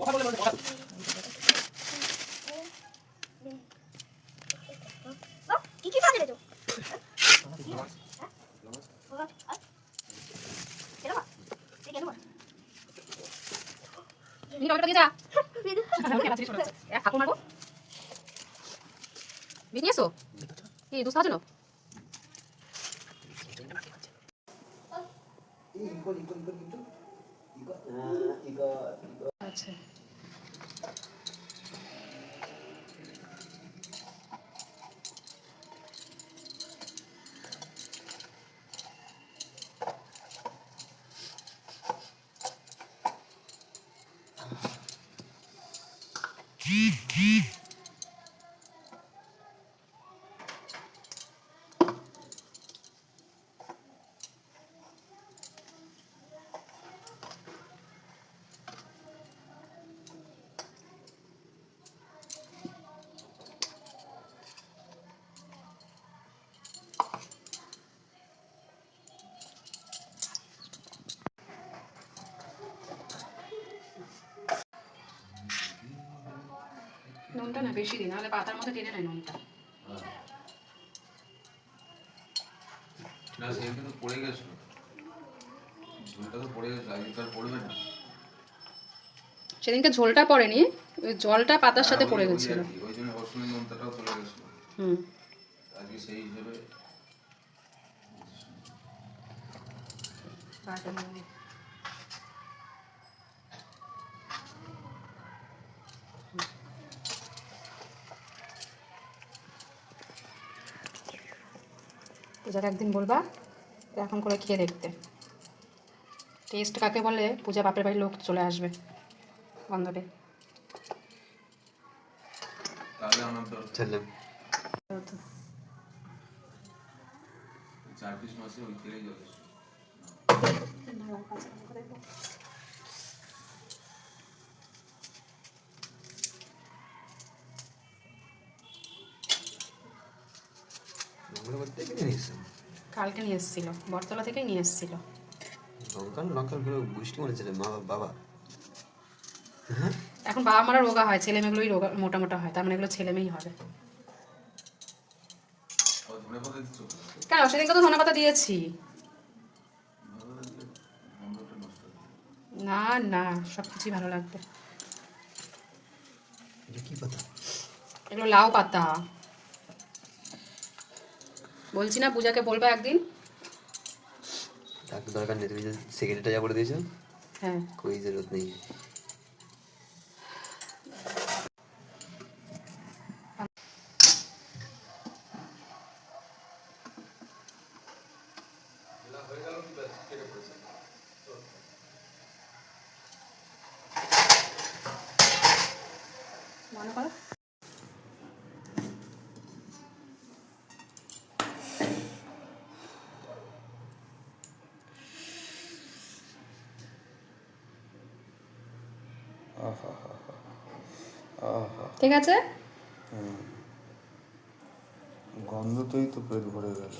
কথা বলে কি কি কাজে কিন্তু। Y... Y... নুনটা না বেশি দিই নাহলে পাতার মধ্যে টেনে নেয় নুনটা। না সেদিনকে তো পড়ে গেছিল। ঝোলটা তো পড়ে গেছে আজকে তো আর পড়বে না। সেদিনকে ঝোলটা পড়েনি ওই জলটা পাতার সাথে হ্যাঁ, পড়ে গেছিল। আর কি, ওই জন্য গেছিল। হুম। আজকে সেই হিসেবে পূজাকে একদিন বলবা এখন করে খেয়ে দেখতে। টেস্ট কাকে বলে পূজা বাপের বাড়ির লোক চলে আসবে ছেলে। চার পিস মাসে ওই তেলেই যথেষ্ট। মঙ্গলবার থেকে নিয়ে এসেছেন কালকে নিয়ে এসেছিল বটতলা থেকেই নিয়ে এসেছিল। করে বুষ্টি মরেছিল মা বাবা এখন বাবা মারা রোগা হয় ছেলে মেয়েগুলোই রোগা মোটা মোটা হয় তার মানে এগুলো ছেলে মেয়েই হবে। কেন? সেদিনকে তো ধনে পাতা দিয়েছি। হয়ে। না না সব কিছুই ভালো লাগবে। এটা কি কথা এগুলো লাউ পাতা। বলছি না পূজাকে বলবে একদিন। তাকে দরকার নেই তুমি যে সেকেন্ডটা যা করে দিয়েছ হ্যাঁ। কই জরুরত নেই। ঠিক আছে? গন্ধতেই তো পেট ভরে গেল।